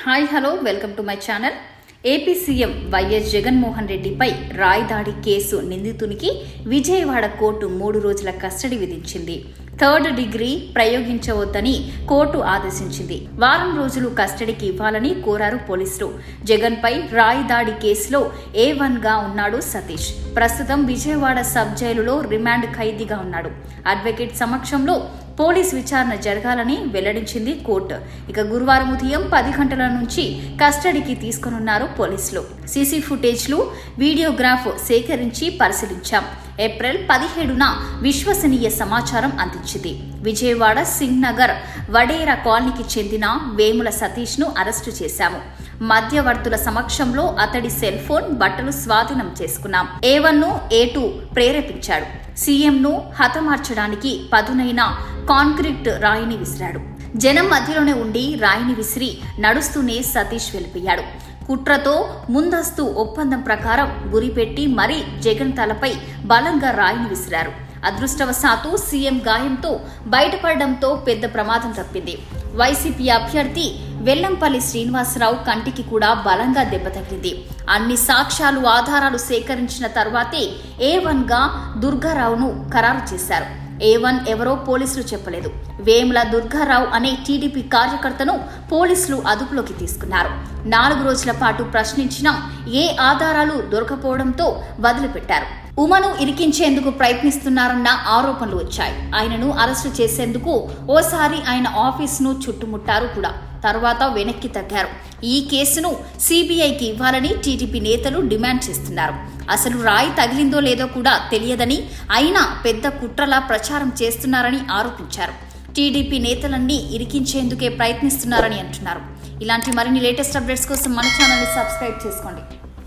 Hi hello welcome to my channel. AP CM YS Jaganmohan రెడ్డిపై రాయదాడి కేసు నిందితునికి విజయవాడ కోర్టు మూడు రోజుల కస్టడీ విధించింది. థర్డ్ డిగ్రీ ప్రయోగించవద్దని కోర్టు ఆదేశించింది. వారం రోజులు కస్టడీకి ఇవ్వాలని కోరారు పోలీసులు. జగన్పై రాయ్ దాడి కేసులో ఏ వన్గా ఉన్నాడు సతీష్. ప్రస్తుతం విజయవాడ సబ్ జైలులో రిమాండ్ ఖైదీగా ఉన్నాడు. అడ్వకేట్ సమక్షంలో పోలీస్ విచారణ జరగాలని వెల్లడించింది కోర్టు. ఇక గురువారం ఉదయం పది గంటల నుంచి కస్టడీకి తీసుకునున్నారు పోలీసులు. సీసీ ఫుటేజ్లు వీడియోగ్రాఫ్ సేకరించి పరిశీలించాం. ఏప్రిల్ పదిహేడున విశ్వసనీయ సమాచారం అందించింది. విజయవాడ సింగ్ నగర్ వడేరా కాలనీకి చెందిన వేముల సతీష్ను అరెస్టు చేశాము. మధ్యవర్తుల సమక్షంలో అతడి సెల్ ఫోన్ బట్టలు స్వాధీనం చేసుకున్నాం. ఏ వన్ ఏ టూ ప్రేరేపించాడు. సీఎంను హతమార్చడానికి పదునైన కాంక్రీట్ రాయిని విసిరాడు. జనం మధ్యలోనే ఉండి రాయిని విసిరి నడుస్తూనే సతీష్ వెళ్ళిపోయాడు. కుట్రతో ముందస్తు ఒప్పందం ప్రకారం గురిపెట్టి మరీ జగన్ తలపై బలంగా రాయిని విసిరారు. అదృష్టవశాత్తు సీఎం గాయంతో బయటపడడంతో పెద్ద ప్రమాదం తప్పింది. వైసీపీ అభ్యర్థి వెల్లంపల్లి శ్రీనివాసరావు కంటికి కూడా బలంగా దెబ్బతగిలింది అన్ని సాక్ష్యాలు ఆధారాలు సేకరించిన తర్వాతే ఏ వన్గా దుర్గారావును ఖరారు చేశారు. ఏ వన్ ఎవరో పోలీసులు చెప్పలేదు. వేముల దుర్గారావు అనే టీడీపీ కార్యకర్తను పోలీసులు అదుపులోకి తీసుకున్నారు. నాలుగు రోజుల పాటు ప్రశ్నించినా ఏ ఆధారాలు దొరకపోవడంతో వదిలిపెట్టారు. ఉమను ఇరికించేందుకు ప్రయత్నిస్తున్నారన్న ఆరోపణలు వచ్చాయి. ఆయనను అరెస్టు చేసేందుకు ఓసారి ఆయన ఆఫీసును చుట్టుముట్టారు కూడా. తర్వాత వెనక్కి తగ్గారు. ఈ కేసును సిబిఐకి ఇవ్వాలని టీడీపీ నేతలు డిమాండ్ చేస్తున్నారు. అసలు రాయి తగిలిందో లేదో కూడా తెలియదని అయినా పెద్ద కుట్రలా ప్రచారం చేస్తున్నారని ఆరోపించారు. టీడీపీ నేతలన్నీ ఇరికించేందుకే ప్రయత్నిస్తున్నారని అంటున్నారు. ఇలాంటి మరిన్ని లేటెస్ట్ అప్డేట్స్ కోసం మన ఛానల్ని సబ్స్క్రైబ్ చేసుకోండి.